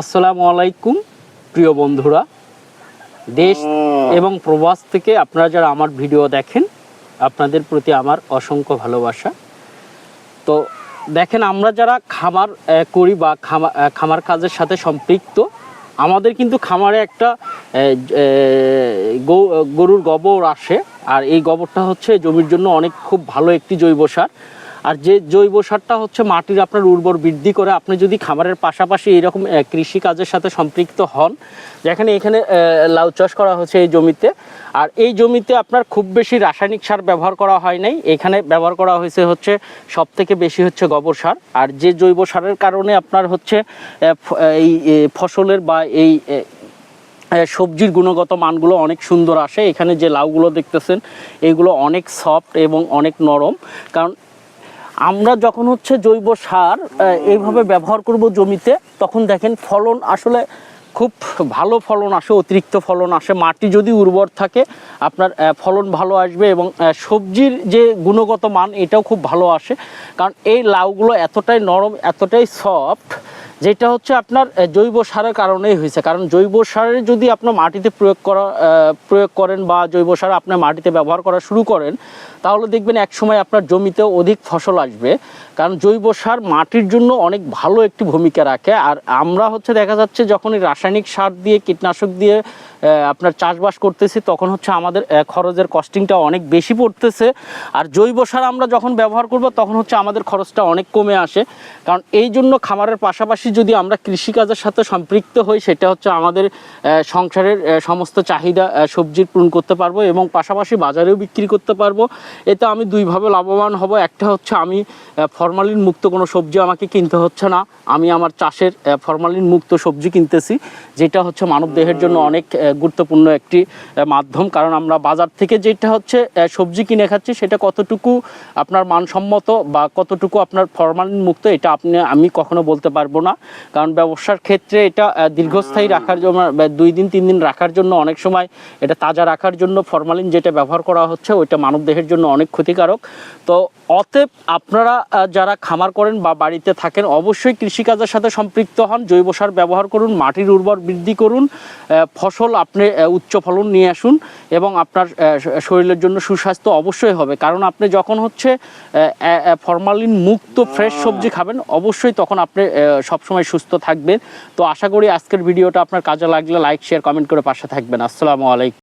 আসসালামু আলাইকুম প্রিয় বন্ধুরা। দেশ এবং প্রবাস থেকে আপনারা যারা আমার ভিডিও দেখেন আপনাদের প্রতি আমার অসংখ্য ভালোবাসা। তো দেখেন আমরা যারা খামার করি বা খামার খামার কাজের সাথে সম্পৃক্ত আমাদের কিন্তু খামারে একটা গরুর গোবর আসে। আর এই গোবরটা হচ্ছে জমির জন্য অনেক খুব ভালো একটি জৈব সার। আর যে জৈব সারটা হচ্ছে মাটির আপনার উর্বর বৃদ্ধি করে আপনি যদি খামারের পাশাপাশি এইরকম আহ, কৃষি কাজের সাথে সম্পৃক্ত হন যেখানে এখানে লাউ চাষ করা হচ্ছে এই জমিতে আর এই জমিতে আপনার খুব বেশি রাসায়নিক সার ব্যবহার করা হয় নাই। এখানে ব্যবহার করা হয়েছে হচ্ছে সব থেকে বেশি হচ্ছে গোবর সার। আর যে জৈব সারের কারণে আপনার হচ্ছে এই ফসলের বা এই সবজির গুণগত মানগুলো অনেক সুন্দর আসে। এখানে যে লাউগুলো দেখতেছেন এইগুলো অনেক সফট এবং অনেক নরম। কারণ আমরা যখন হচ্ছে জৈব সার এইভাবে ব্যবহার করব জমিতে, তখন দেখেন ফলন আসলে খুব ভালো ফলন আসে, অতিরিক্ত ফলন আসে। মাটি যদি উর্বর থাকে, আপনার ফলন ভালো আসবে এবং সবজির যে গুণগত মান, এটাও খুব ভালো আসে। কারণ এই লাউগুলো এতটাই নরম, এতটাই সফট যেটা হচ্ছে আপনার জৈব সারের কারণেই হয়েছে। কারণ জৈব সারের যদি আপনার মাটিতে প্রয়োগ করা প্রয়োগ করেন বা জৈব সার আপনার মাটিতে ব্যবহার করা শুরু করেন, তাহলে দেখবেন এক সময় আপনার জমিতে অধিক ফসল আসবে। কারণ জৈব সার মাটির জন্য অনেক ভালো একটি ভূমিকা রাখে। আর আমরা হচ্ছে দেখা যাচ্ছে যখন রাসায়নিক সার দিয়ে, কীটনাশক দিয়ে আপনার চাষবাস করতেছি, তখন হচ্ছে আমাদের খরচের কস্টিংটা অনেক বেশি পড়তেছে। আর জৈব সার আমরা যখন ব্যবহার করব, তখন হচ্ছে আমাদের খরচটা অনেক কমে আসে। কারণ এই জন্য খামারের পাশাপাশি যদি আমরা কৃষিকাজের সাথে সম্পৃক্ত হই, সেটা হচ্ছে আমাদের সংসারের সমস্ত চাহিদা সবজির পূরণ করতে পারব এবং পাশাপাশি বাজারেও বিক্রি করতে পারব। এতে আমি দুইভাবে লাভবান হব। একটা হচ্ছে আমি ফরমালিন মুক্ত কোনো সবজি আমাকে কিনতে হচ্ছে না। আমি আমার চাষের ফরমালিন মুক্ত সবজি কিনতেছি, যেটা হচ্ছে মানব দেহের জন্য অনেক গুরুত্বপূর্ণ একটি মাধ্যম। কারণ আমরা বাজার থেকে যেটা হচ্ছে সবজি কিনে খাচ্ছি, সেটা কতটুকু আপনার মানসম্মত বা কতটুকু আপনার ফরমালিন মুক্ত এটা আপনি, আমি কখনো বলতে পারব না। কারণ ব্যবসার ক্ষেত্রে এটা দীর্ঘস্থায়ী রাখার জন্য দুই দিন, তিন দিন রাখার জন্য অনেক সময় এটা তাজা রাখার জন্য ফরমালিন যেটা ব্যবহার করা হচ্ছে, ওইটা মানব দেহের জন্য অনেক ক্ষতিকারক। তো অতএব আপনারা যারা খামার করেন বা বাড়িতে থাকেন, অবশ্যই কৃষিকাজের সাথে সম্পৃক্ত হন, জৈব সার ব্যবহার করুন, মাটির উর্বর বৃদ্ধি করুন ফসল আপনি উচ্চ ফলন নিয়ে আসুন এবং আপনার শরীরের জন্য সুস্বাস্থ্য অবশ্যই হবে। কারণ আপনি যখন হচ্ছে ফরমালিন মুক্ত ফ্রেশ সবজি খাবেন অবশ্যই তখন আপনি সবসময় সুস্থ থাকবেন। তো আশা করি আজকের ভিডিওটা আপনার কাজে লাগলে লাইক শেয়ার কমেন্ট করে পাশে থাকবেন। আসসালামু আলাইকুম।